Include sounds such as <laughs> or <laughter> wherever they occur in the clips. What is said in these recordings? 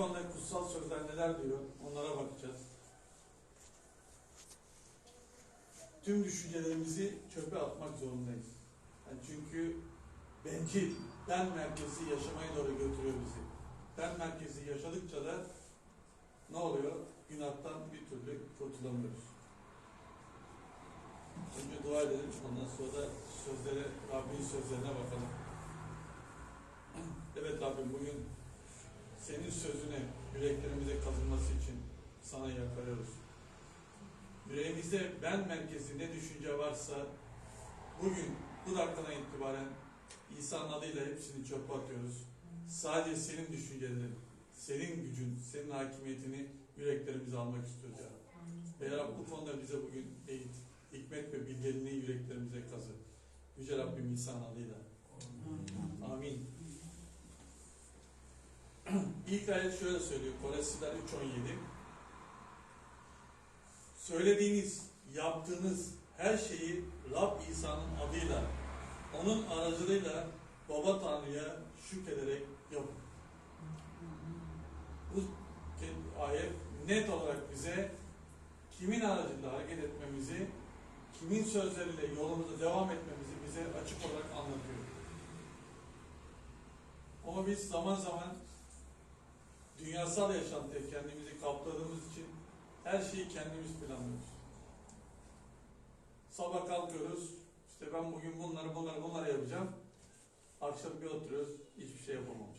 konuda kutsal sözler neler diyor onlara bakacağız. Tüm düşüncelerimizi çöpe atmak zorundayız. Yani çünkü bencil, ben merkezi yaşamaya doğru götürüyor bizi. Ben merkezi yaşadıkça da ne oluyor? Günahtan bir türlü kurtulamıyoruz. Önce dua edelim, ondan sonra da sözlere, Rabbin sözlerine bakalım. Evet Rabbim bugün senin sözüne yüreklerimize kazınması için sana yakarıyoruz. Yüreğimizde ben merkezi ne düşünce varsa bugün bu dakikadan itibaren İsa'nın adıyla hepsini çöpe atıyoruz. Sadece senin düşüncelerin, senin gücün, senin hakimiyetini yüreklerimize almak istiyoruz ya. Ve Rabbi bu konuda bize bugün eğit, hikmet ve bilgeliğini yüreklerimize kazı. Yüce Rabbim İsa'nın adıyla. Amin. <clears throat> İlk ayet şöyle söylüyor. Kolesiler 3.17 Söylediğiniz, yaptığınız her şeyi Rab İsa'nın adıyla, onun aracılığıyla Baba Tanrı'ya şükrederek yapın. Bu ayet net olarak bize kimin aracılığıyla hareket etmemizi, kimin sözleriyle yolumuza devam etmemizi bize açık olarak anlatıyor. Ama biz zaman zaman dünyasal yaşantıya kendimizi kaptırdığımız için her şeyi kendimiz planlıyoruz. Sabah kalkıyoruz, işte ben bugün bunları bunları bunları yapacağım. Akşam bir oturuyoruz, hiçbir şey yapamamış.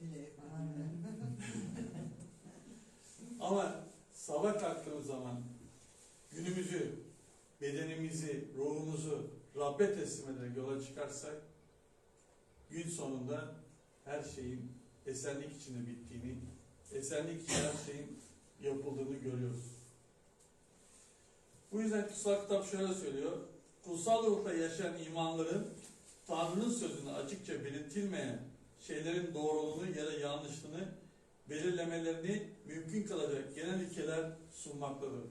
<laughs> Ama sabah kalktığımız zaman günümüzü, bedenimizi, ruhumuzu Rabbe teslim ederek yola çıkarsak gün sonunda her şeyin esenlik içinde bittiğini, esenlik için her şeyin yapıldığını görüyoruz. Bu yüzden kutsal kitap şöyle söylüyor. Kutsal ruhla yaşayan imanların Tanrı'nın sözünü açıkça belirtilmeyen şeylerin doğruluğunu ya da yanlışlığını belirlemelerini mümkün kılacak genel ilkeler sunmaktadır.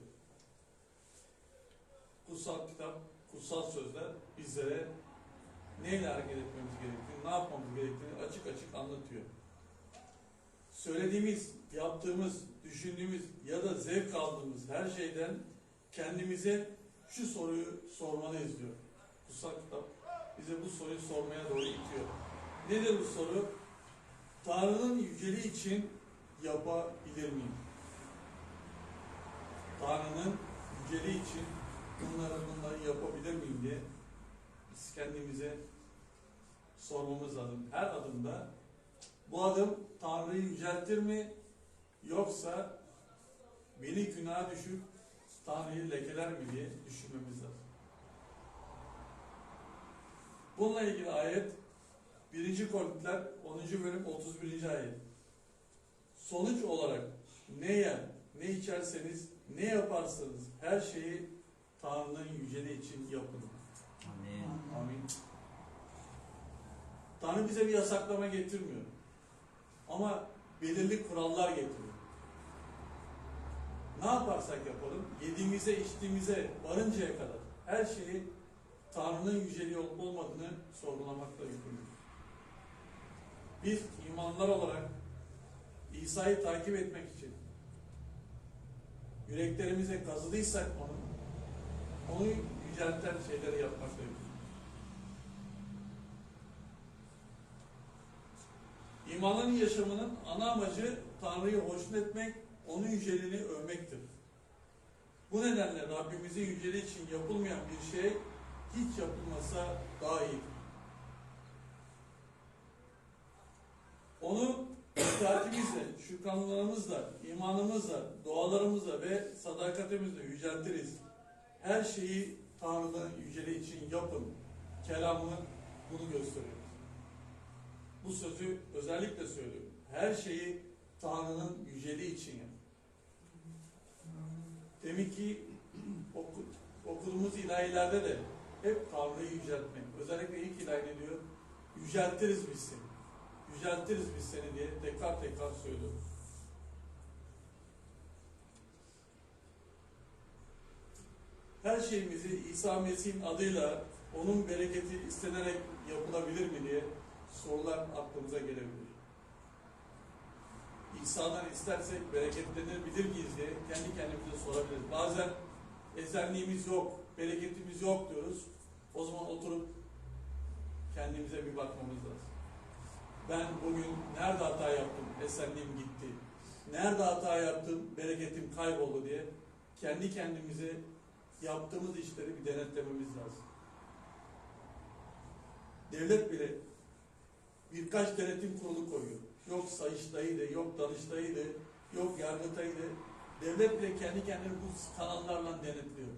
Kutsal kitap, kutsal sözler bizlere neyle hareket etmemiz gerektiğini, ne yapmamız gerektiğini açık açık anlatıyor. Söylediğimiz, yaptığımız, düşündüğümüz ya da zevk aldığımız her şeyden kendimize şu soruyu sormalıyız diyor. Kutsal kitap bize bu soruyu sormaya doğru itiyor. Nedir bu soru? Tanrı'nın yüceliği için yapabilir miyim? Tanrı'nın yüceliği için bunları bunları yapabilir miyim diye biz kendimize sormamız lazım. Her adımda bu adım Tanrı'yı yüceltir mi yoksa beni günaha düşüp Tanrı'yı lekeler mi diye düşünmemiz lazım. Bununla ilgili ayet 1. Korintiler 10. bölüm 31. ayet. Sonuç olarak ne yer, ne içerseniz, ne yaparsanız her şeyi Tanrı'nın yüceliği için yapın. Amin. Amin. Tanrı bize bir yasaklama getirmiyor. Ama belirli kurallar getiriyor. Ne yaparsak yapalım, yediğimize, içtiğimize varıncaya kadar her şeyi Tanrı'nın yüceliği olup olmadığını sorgulamakla yükümlüyüz. Biz imanlar olarak İsa'yı takip etmek için yüreklerimize kazıdıysak onu, onu yücelten şeyleri yapmakla yükümlüyüz. İmanın yaşamının ana amacı Tanrı'yı hoşnut etmek, onun yüceliğini övmektir. Bu nedenle Rabbimizin yüceliği için yapılmayan bir şey hiç yapılmasa daha iyidir. Onu itaatimizle, şükranlarımızla, imanımızla, dualarımızla ve sadakatimizle yüceltiriz. Her şeyi Tanrı'nın yüceliği için yapın. Kelamı bunu gösteriyor. Bu sözü özellikle söylüyorum. Her şeyi Tanrı'nın yüceliği için yapın. Demek ki oku, okuduğumuz ilahilerde de hep Tanrı'yı yüceltmek. Özellikle ilk ilahi diyor? Yüceltiriz biz seni. Yüceltiriz biz seni diye tekrar tekrar söylüyor. Her şeyimizi İsa Mesih'in adıyla onun bereketi istenerek yapılabilir mi diye sorular aklımıza gelebilir. İsa'dan istersek bereketlenebilir miyiz diye kendi kendimize sorabiliriz. Bazen esenliğimiz yok, bereketimiz yok diyoruz. O zaman oturup kendimize bir bakmamız lazım. Ben bugün nerede hata yaptım, esenliğim gitti. Nerede hata yaptım, bereketim kayboldu diye kendi kendimize yaptığımız işleri bir denetlememiz lazım. Devlet bile birkaç denetim kurulu koyuyor. Yok Sayıştay'ıydı, yok Danıştay'ıydı, yok Yargıtay'ıydı. Devlet bile kendi kendini bu kanallarla denetliyor.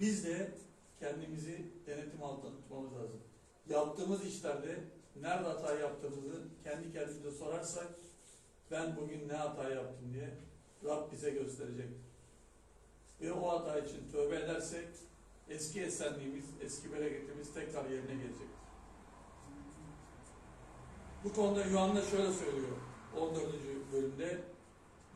Biz de kendimizi denetim altında tutmamız lazım. Yaptığımız işlerde nerede hata yaptığımızı kendi kendimize sorarsak ben bugün ne hata yaptım diye Rab bize gösterecek. Ve o hata için tövbe edersek eski esenliğimiz, eski bereketimiz tekrar yerine gelecek. Bu konuda Yuhanna şöyle söylüyor 14. bölümde.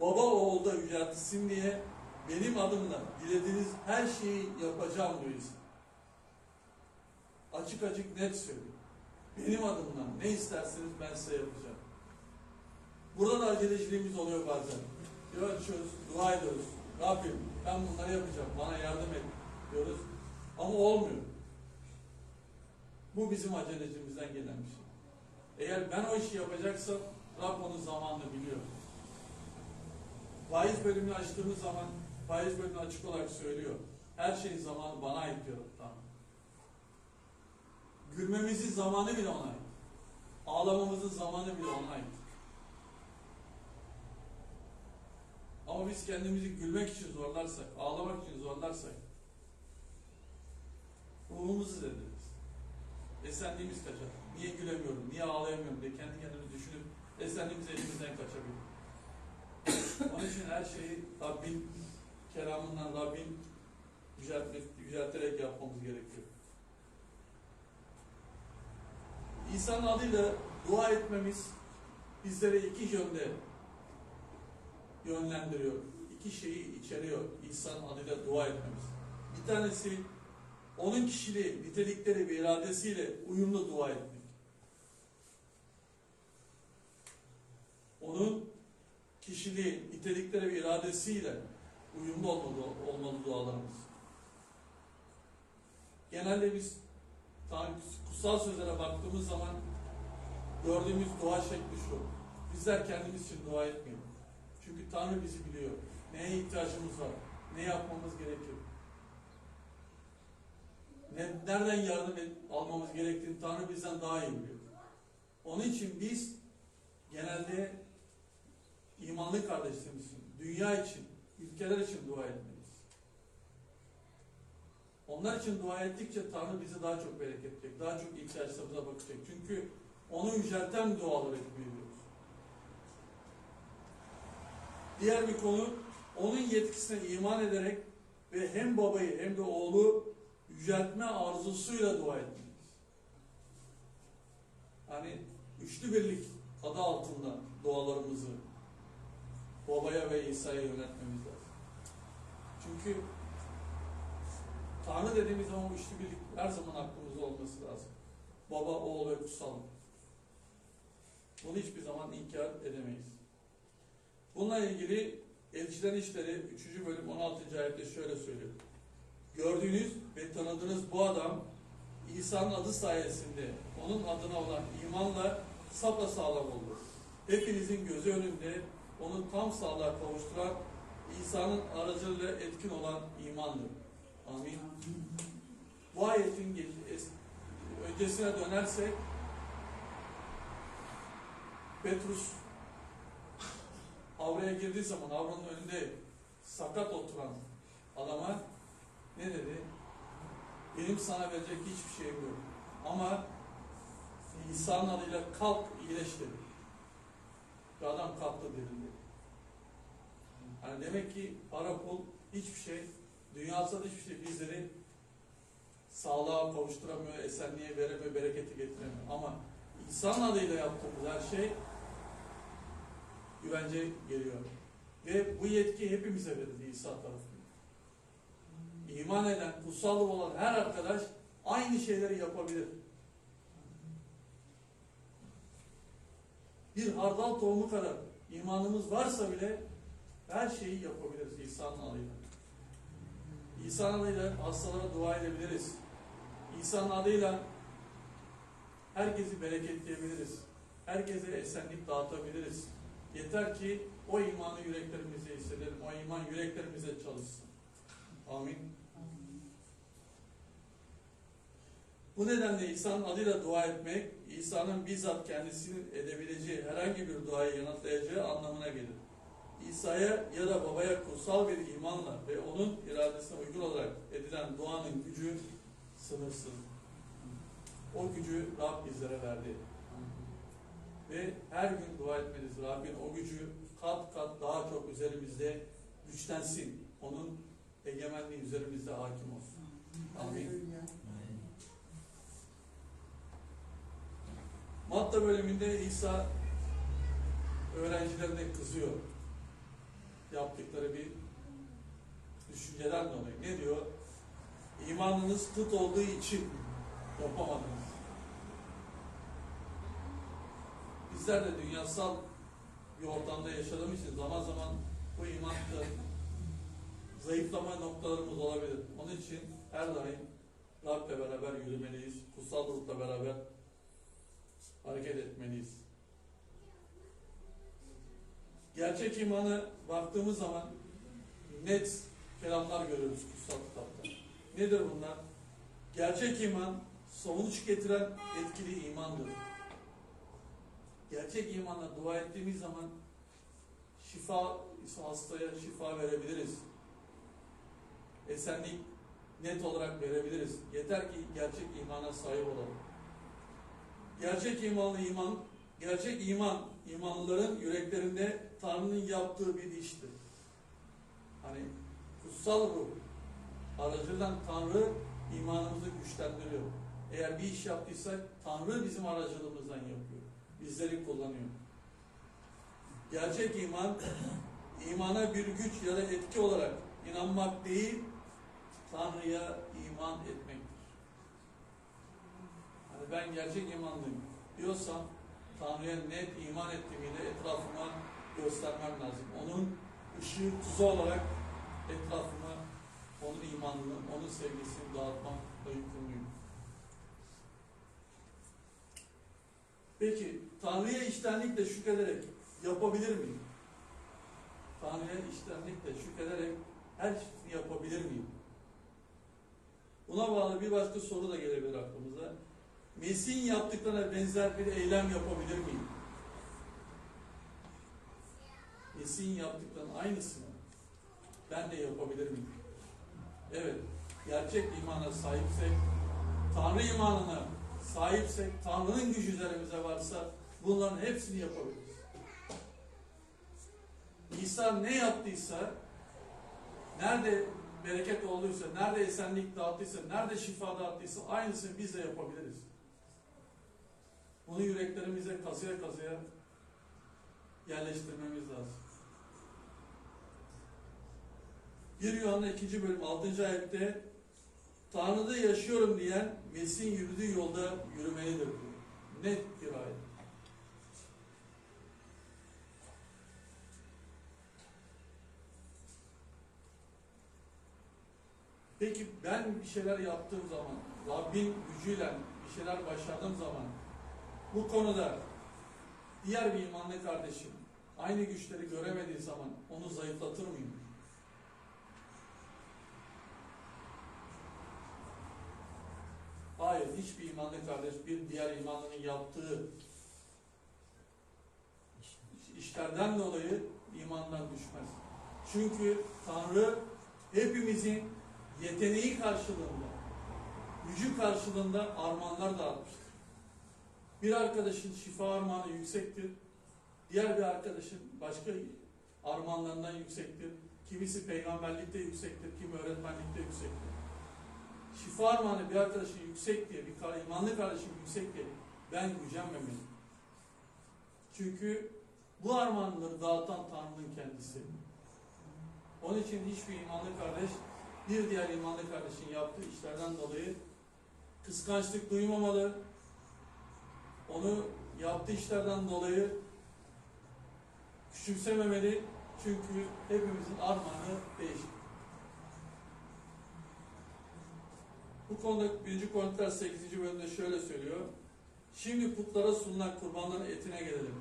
Baba oğulda yüceltilsin diye benim adımla dilediğiniz her şeyi yapacağım diyor. Açık açık net söylüyor. Benim adımdan ne isterseniz ben size yapacağım. Burada da aceleciliğimiz oluyor bazen. Diyor açıyoruz, dua ediyoruz. Rabbim ben bunları yapacağım, bana yardım et diyoruz. Ama olmuyor. Bu bizim aceleciliğimizden gelen bir şey. Eğer ben o işi yapacaksam Rab onun zamanını biliyor. Faiz bölümünü açtığımız zaman faiz bölümünü açık olarak söylüyor. Her şeyin zamanı bana ait diyor. Tamam. Gülmemizin zamanı bile ona ait. Ağlamamızın zamanı bile ona ait. Ama biz kendimizi gülmek için zorlarsak, ağlamak için zorlarsak ruhumuzu zediliriz. Esenliğimiz kaçar. Niye gülemiyorum, niye ağlayamıyorum diye kendi kendimizi düşünüp esenliğimiz elimizden kaçabilir. Onun için her şeyi Rabbin kelamından, Rabbin yücelterek yapmamız gerekiyor. İsa'nın adıyla dua etmemiz bizlere iki yönde yönlendiriyor. İki şeyi içeriyor İsa'nın adıyla dua etmemiz. Bir tanesi onun kişiliği, nitelikleri ve iradesiyle uyumlu dua etmek. Onun kişiliği, nitelikleri ve iradesiyle uyumlu olmalı, olmalı dualarımız. Genelde biz kutsal sözlere baktığımız zaman gördüğümüz dua şekli şu. Bizler kendimiz için dua etmiyoruz. Çünkü Tanrı bizi biliyor. Neye ihtiyacımız var? Ne yapmamız gerekiyor? Ne, nereden yardım et, almamız gerektiğini Tanrı bizden daha iyi biliyor. Onun için biz genelde imanlı kardeşlerimiz için, dünya için, ülkeler için dua etmeliyiz. Onlar için dua ettikçe Tanrı bize daha çok bereketecek, daha çok ihtiyaçlarımıza bakacak. Çünkü onu yücelten dualar etmeyi biliyoruz. Diğer bir konu, onun yetkisine iman ederek ve hem babayı hem de oğlu yüceltme arzusuyla dua etmeliyiz. Hani üçlü birlik adı altında dualarımızı babaya ve İsa'ya yöneltmemiz lazım. Çünkü Tanrı dediğimiz zaman üçlü birlik her zaman aklımızda olması lazım. Baba, oğul ve kutsal. Bunu hiçbir zaman inkar edemeyiz. Bununla ilgili Elçilerin İşleri 3. bölüm 16. ayette şöyle söylüyor. Gördüğünüz ve tanıdığınız bu adam İsa'nın adı sayesinde onun adına olan imanla sapasağlam oldu. Hepinizin gözü önünde onu tam sağlığa kavuşturan İsa'nın aracılığıyla etkin olan imandır. Amin. Bu ayetin öncesine dönersek Petrus avraya girdiği zaman avranın önünde sakat oturan adama ne dedi? Benim sana verecek hiçbir şeyim yok. Ama İsa'nın adıyla kalk iyileş dedi. Ve adam kalktı dedi. Yani demek ki para pul hiçbir şey, dünyasal hiçbir şey bizleri sağlığa kavuşturamıyor, esenliğe veremiyor, bereketi getiremiyor. Ama İsa'nın adıyla yaptığımız her şey güvence geliyor. Ve bu yetki hepimize verildi İsa tarafından. İman eden, kutsallığı olan her arkadaş aynı şeyleri yapabilir. Bir hardal tohumu kadar imanımız varsa bile her şeyi yapabiliriz İsa'nın adıyla. İsa'nın adıyla hastalara dua edebiliriz. İsa'nın adıyla herkesi bereketleyebiliriz. Herkese esenlik dağıtabiliriz. Yeter ki o imanı yüreklerimize hissedelim. O iman yüreklerimize çalışsın. Amin. Bu nedenle İsa'nın adıyla dua etmek, İsa'nın bizzat kendisinin edebileceği herhangi bir duayı yanıtlayacağı anlamına gelir. İsa'ya ya da babaya kutsal bir imanla ve onun iradesine uygun olarak edilen duanın gücü sınırsız. O gücü Rab bizlere verdi. Ve her gün dua etmeliyiz. Rabbin o gücü kat kat daha çok üzerimizde güçlensin. Onun egemenliği üzerimizde hakim olsun. Amin. Matta bölümünde İsa öğrencilerine kızıyor. Yaptıkları bir düşünceden dolayı. Ne diyor? İmanınız tut olduğu için yapamadınız. Bizler de dünyasal bir ortamda yaşadığımız için zaman zaman bu imanda zayıflama noktalarımız olabilir. Onun için her daim Rab'le beraber yürümeliyiz. Kutsal ruhla beraber hareket etmeliyiz. Gerçek imanı baktığımız zaman net kelamlar görüyoruz kutsal kitapta. Nedir bunlar? Gerçek iman sonuç getiren etkili imandır. Gerçek imanla dua ettiğimiz zaman şifa hastaya şifa verebiliriz. Esenlik net olarak verebiliriz. Yeter ki gerçek imana sahip olalım. Gerçek imanlı iman, gerçek iman, imanlıların yüreklerinde Tanrı'nın yaptığı bir iştir. Hani kutsal ruh aracılığıyla Tanrı imanımızı güçlendiriyor. Eğer bir iş yaptıysak Tanrı bizim aracılığımızdan yapıyor. Bizleri kullanıyor. Gerçek iman, imana bir güç ya da etki olarak inanmak değil, Tanrı'ya iman etmektir. Hani ben gerçek imanlıyım diyorsam Tanrı'ya net iman ettiğimi de etrafıma göstermem lazım. Onun ışığı tuzu olarak etrafıma onun imanını, onun sevgisini dağıtmakla yükümlüyüm. Peki Tanrı'ya içtenlikle şükrederek yapabilir miyim? Tanrı'ya içtenlikle şükrederek her şeyi yapabilir miyim? Buna bağlı bir başka soru da gelebilir aklımıza. Mesih'in yaptıklarına benzer bir eylem yapabilir miyim? Mesih'in yaptıklarının aynısını ben de yapabilir miyim? Evet, gerçek imana sahipsek, Tanrı imanına sahipsek, Tanrı'nın gücü üzerimize varsa bunların hepsini yapabiliriz. İsa ne yaptıysa, nerede bereket olduysa, nerede esenlik dağıttıysa, nerede şifa dağıttıysa aynısını biz de yapabiliriz. Bunu yüreklerimize kazıya kazıya yerleştirmemiz lazım. 1 Yuhanna 2. bölüm 6. ayette Tanrı'da yaşıyorum diyen Mesih'in yürüdüğü yolda yürümelidir. Net bir ayet. Peki ben bir şeyler yaptığım zaman, Rabbin gücüyle bir şeyler başardığım zaman bu konuda diğer bir imanlı kardeşim aynı güçleri göremediği zaman onu zayıflatır mıyım? Hayır, hiçbir imanlı kardeş bir diğer imanlının yaptığı işlerden dolayı imandan düşmez. Çünkü Tanrı hepimizin yeteneği karşılığında, gücü karşılığında armağanlar dağıtmıştır. Bir arkadaşın şifa armağanı yüksektir. Diğer bir arkadaşın başka armağanlarından yüksektir. Kimisi peygamberlikte yüksektir, kimi öğretmenlikte yüksektir. Şifa armağanı bir arkadaşın yüksek diye, bir imanlı kardeşim yüksek diye ben gücenmemeliyim. Çünkü bu armağanları dağıtan Tanrı'nın kendisi. Onun için hiçbir imanlı kardeş bir diğer imanlı kardeşin yaptığı işlerden dolayı kıskançlık duymamalı. Onu yaptığı işlerden dolayı küçümsememeli çünkü hepimizin armağanı değişik. Bu konuda 1. Korintiler 8. bölümde şöyle söylüyor. Şimdi putlara sunulan kurbanların etine gelelim.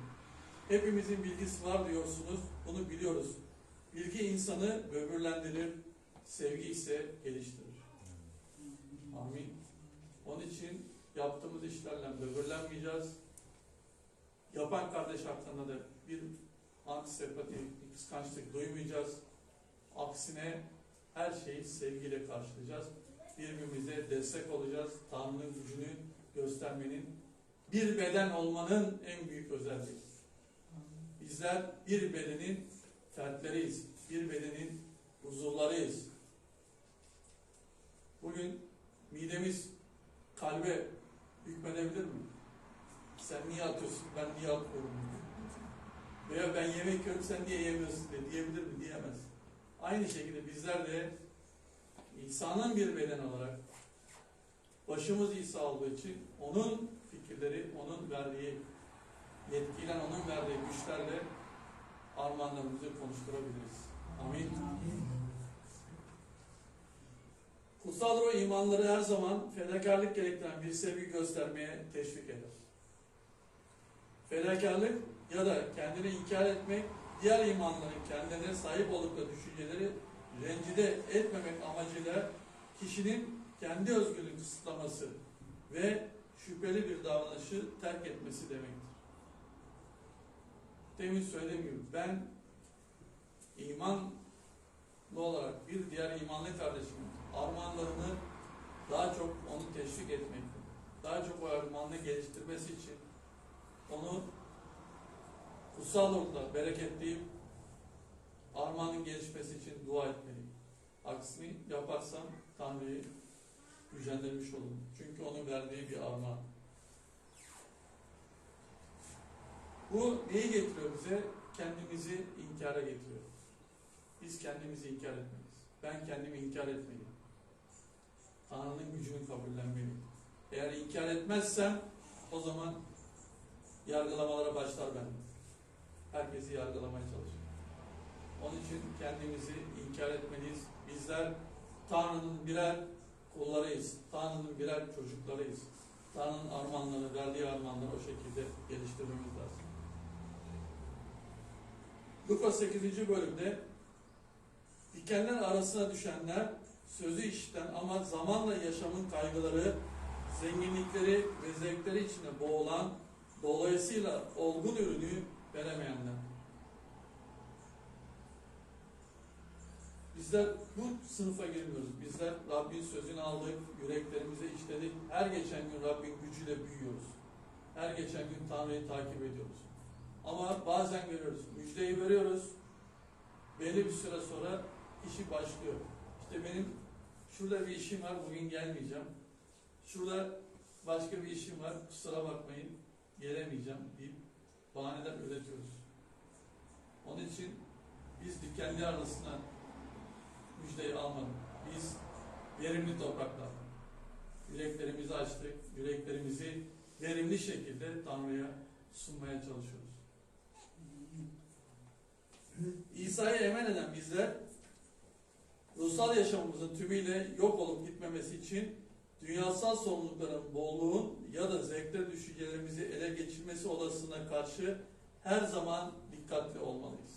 Hepimizin bilgisi var diyorsunuz, bunu biliyoruz. Bilgi insanı böbürlendirir, sevgi ise geliştirir. Amin. Onun için yaptığımız işlerle böbürlenmeyeceğiz. Yapan kardeş hakkında da bir antisepati, bir kıskançlık duymayacağız. Aksine her şeyi sevgiyle karşılayacağız. Birbirimize destek olacağız. Tanrı'nın gücünü göstermenin, bir beden olmanın en büyük özelliği. Bizler bir bedenin fertleriyiz. Bir bedenin uzuvlarıyız. Bugün midemiz kalbe hükmedebilir mi? Sen niye atıyorsun, ben niye atmıyorum? Veya ben yemek yiyorum, sen niye yemiyorsun diye diyebilir mi? Diyemez. Aynı şekilde bizler de İsa'nın bir beden olarak başımız İsa olduğu için onun fikirleri, onun verdiği yetkiyle, onun verdiği güçlerle armağanlarımızı konuşturabiliriz. Amin. Kutsal ruh imanları her zaman fedakarlık gerektiren bir sevgi göstermeye teşvik eder. Fedakarlık ya da kendini inkar etmek, diğer imanların kendilerine sahip oldukları düşünceleri rencide etmemek amacıyla kişinin kendi özgürlüğünü kısıtlaması ve şüpheli bir davranışı terk etmesi demektir. Demin söylediğim gibi ben imanlı olarak bir diğer imanlı kardeşimin armağanlarını daha çok onu teşvik etmek, daha çok o armağanını geliştirmesi için onu kutsal ruhla bereketleyip armağanın gelişmesi için dua etmeliyim. Aksini yaparsam Tanrı'yı gücendirmiş olurum. Çünkü onun verdiği bir armağan. Bu neyi getiriyor bize? Kendimizi inkara getiriyor. Biz kendimizi inkar etmeliyiz. Ben kendimi inkar etmeliyim. Tanrı'nın gücünü kabullenmeliyim. Eğer inkar etmezsem o zaman yargılamalara başlar ben. Herkesi yargılamaya çalışır. Onun için kendimizi inkar etmeliyiz. Bizler Tanrı'nın birer kullarıyız. Tanrı'nın birer çocuklarıyız. Tanrı'nın armağanları, verdiği armağanları o şekilde geliştirmemiz lazım. Luka 8. bölümde dikenler arasına düşenler sözü işiten ama zamanla yaşamın kaygıları, zenginlikleri ve zevkleri içinde boğulan, dolayısıyla olgun ürünü veremeyenler. Bizler bu sınıfa girmiyoruz. Bizler Rabbin sözünü aldık, yüreklerimize işledik. Her geçen gün Rabbin gücüyle büyüyoruz. Her geçen gün Tanrı'yı takip ediyoruz. Ama bazen görüyoruz. Müjdeyi veriyoruz. Belli bir süre sonra işi başlıyor. İşte benim şurada bir işim var, bugün gelmeyeceğim. Şurada başka bir işim var, kusura bakmayın, gelemeyeceğim deyip bahaneler üretiyoruz. Onun için biz dikenli arasına müjdeyi almadık. Biz verimli topraklar. Yüreklerimizi açtık, yüreklerimizi verimli şekilde Tanrı'ya sunmaya çalışıyoruz. İsa'ya emen eden bizler ruhsal yaşamımızın tümüyle yok olup gitmemesi için dünyasal sorumlulukların bolluğun ya da zevkler düşüncelerimizi ele geçirmesi olasılığına karşı her zaman dikkatli olmalıyız.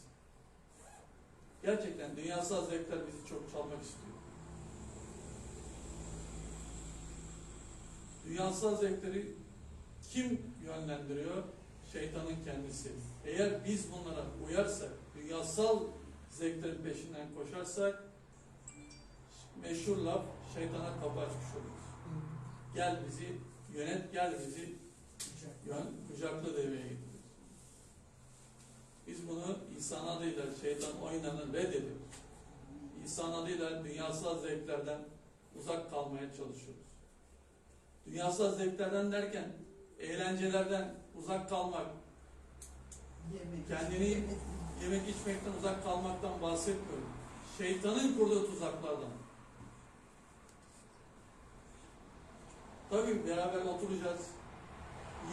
Gerçekten dünyasal zevkler bizi çok çalmak istiyor. Dünyasal zevkleri kim yönlendiriyor? Şeytanın kendisi. Eğer biz bunlara uyarsak, dünyasal zevklerin peşinden koşarsak meşhur laf şeytana kapı açmış oluruz. Gel bizi yönet, gel bizi yön, kucakla devreye getir. Biz bunu insan adıyla şeytan oyunlarını reddedip insan adıyla dünyasal zevklerden uzak kalmaya çalışıyoruz. Dünyasal zevklerden derken eğlencelerden uzak kalmak, Yemek. Kendini- yemek içmekten uzak kalmaktan bahsetmiyorum. Şeytanın kurduğu tuzaklardan. Tabii beraber oturacağız,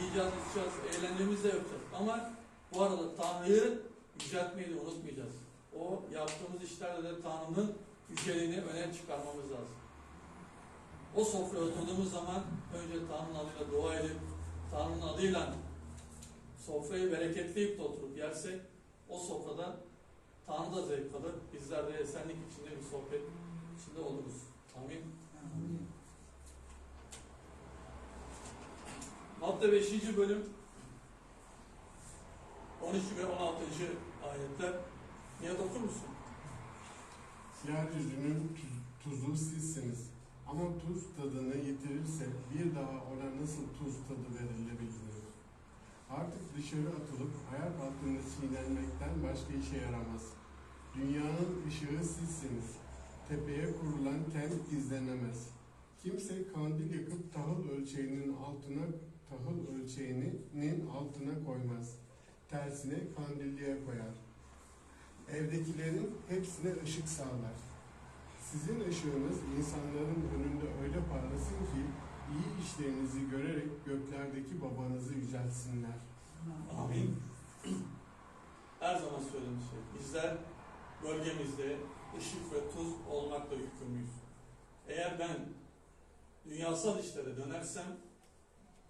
yiyeceğiz, içeceğiz, eğlencemizi de yapacağız. Ama bu arada Tanrı'yı yüceltmeyi de unutmayacağız. O yaptığımız işlerde de Tanrı'nın yüceliğini öne çıkarmamız lazım. O sofraya oturduğumuz zaman önce Tanrı'nın adıyla dua edip Tanrı'nın adıyla sofrayı bereketleyip de oturup yersek o sofrada Tanrı da zevk alır. Bizler de esenlik içinde bir sohbet içinde oluruz. Amin. Amin. Matta 5. bölüm 13 ve 16. ayetler. Nihat okur musun? Yeryüzünün tuz- tuzu sizsiniz. Ama tuz tadını yitirirse bir daha ona nasıl tuz tadı verilebilir? Artık dışarı atılıp ayak altında çiğnenmekten başka işe yaramaz. Dünyanın ışığı sizsiniz. Tepeye kurulan kent gizlenemez. Kimse kandil yakıp tahıl ölçeğinin altına tahıl ölçeğinin altına koymaz. Tersine kandilliğe koyar. Evdekilerin hepsine ışık sağlar. Sizin ışığınız insanların önünde öyle parlasın ki iyi işlerinizi görerek göklerdeki babanızı yüceltsinler. Amin. Her zaman söylediğim şey. Bizler bölgemizde ışık ve tuz olmakla yükümlüyüz. Eğer ben dünyasal işlere dönersem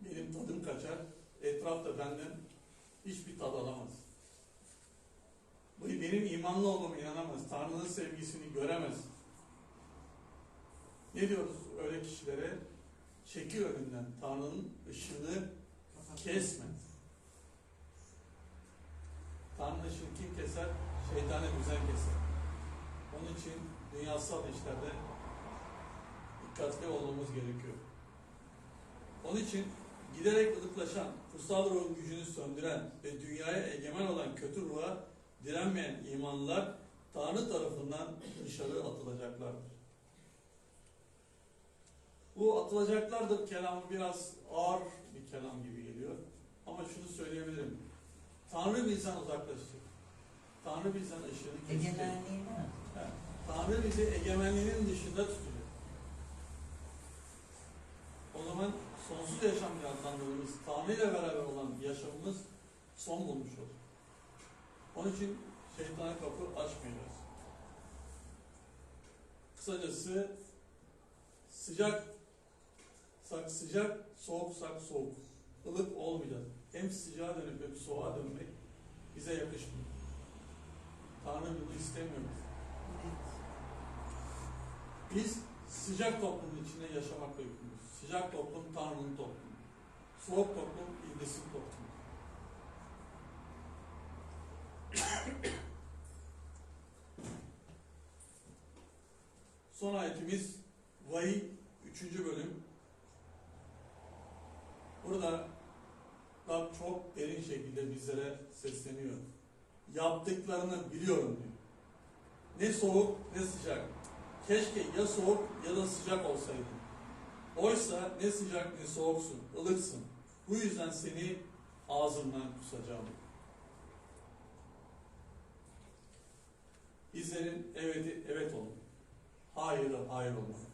benim tadım kaçar. Etraf da benden hiçbir tad alamaz. Bu benim imanlı olduğuma inanamaz. Tanrı'nın sevgisini göremez. Ne diyoruz öyle kişilere? Çekil önünden. Tanrı'nın ışığını kesme. Tanrı ışığını kim keser? Şeytane düzen keser. Onun için dünyasal işlerde dikkatli olmamız gerekiyor. Onun için giderek ılıklaşan, kutsal ruhun gücünü söndüren ve dünyaya egemen olan kötü ruha direnmeyen imanlılar Tanrı tarafından dışarı atılacaklardır. Bu atılacaklardır kelamı biraz ağır bir kelam gibi geliyor. Ama şunu söyleyebilirim. Tanrı bizden uzaklaşacak. Tanrı bizden ışığını. Egemenliğini? Evet. Tanrı bizi egemenliğinin dışında tutacak. O zaman sonsuz yaşam diye adlandırdığımız Tanrı ile beraber olan yaşamımız son bulmuş olur. Onun için şeytana kapı açmayacağız. Kısacası sıcak sak sıcak, soğuksak soğuk. ılık olmayacağız. Hem sıcağa dönüp hem soğuğa dönmek bize yakışmıyor. Tanrı bunu istemiyor. Biz sıcak toplumun içinde yaşamakla yükümlüyüz. Sıcak toplum Tanrı'nın toplumu. Soğuk toplum iblisin toplumu. Son ayetimiz Vahiy 3. bölüm. Burada Rab çok derin şekilde bizlere sesleniyor. Yaptıklarını biliyorum diyor. Ne soğuk ne sıcak. Keşke ya soğuk ya da sıcak olsaydın. Oysa ne sıcak ne soğuksun, ılıksın. Bu yüzden seni ağzımdan kusacağım. Bizlerin eveti evet olun. Hayırı hayır olmalı.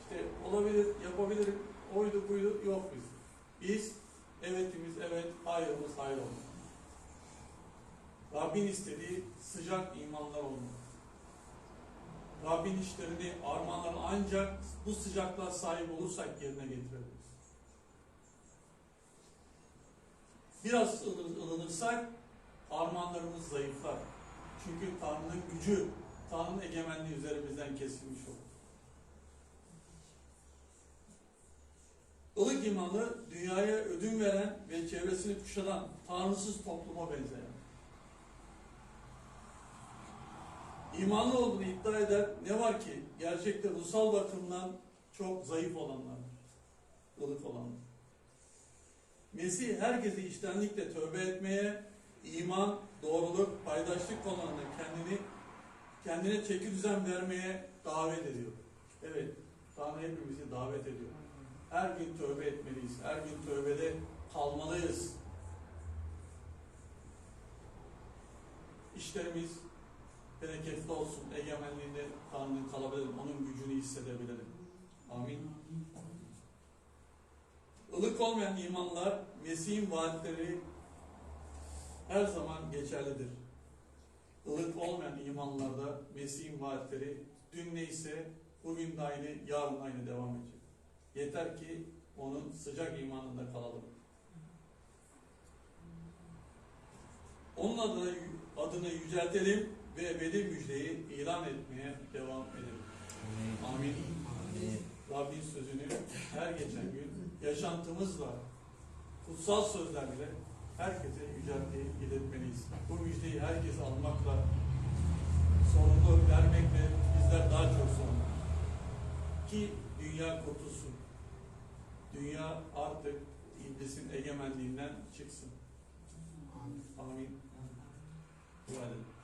İşte olabilir, yapabilirim, oydu buydu, yok biz. Biz evetimiz evet, hayırımız hayır olmalı. Rabbin istediği sıcak imanlar olmalı. Rabbin işlerini, armağanlarını ancak bu sıcaklığa sahip olursak yerine getirebiliriz. Biraz ılın- ılınırsak armağanlarımız zayıflar. Çünkü Tanrı'nın gücü, Tanrı'nın egemenliği üzerimizden kesilmiş olur. Ilık imanlı dünyaya ödün veren ve çevresini kuşatan tanrısız topluma benzeyen. İmanlı olduğunu iddia eder. Ne var ki gerçekte ruhsal bakımdan çok zayıf olanlar. ılık olanlar. Mesih herkesi içtenlikle tövbe etmeye, iman, doğruluk, paydaşlık konularında kendini kendine çeki düzen vermeye davet ediyor. Evet, Tanrı hepimizi davet ediyor. Her gün tövbe etmeliyiz. Her gün tövbede kalmalıyız. İşlerimiz bereketli olsun. Egemenliğinde Tanrı'nın kalabilelim. Onun gücünü hissedebilelim. Amin. Ilık olmayan imanlar Mesih'in vaatleri her zaman geçerlidir. Ilık olmayan imanlarda Mesih'in vaatleri dün neyse bugün de aynı, yarın aynı devam edecek. Yeter ki onun sıcak imanında kalalım. Onun adına, adını yüceltelim ve ebedi müjdeyi ilan etmeye devam edelim. Amin. Rabbin sözünü her geçen gün yaşantımızla, kutsal sözlerle herkese yüceltmeyi iletmeliyiz. Bu müjdeyi herkes almakla, sorumlu vermekle bizler daha çok sorumlu. Ki dünya kurtulsun. Dünya artık iblisin egemenliğinden çıksın. Amin. Amin. Edelim.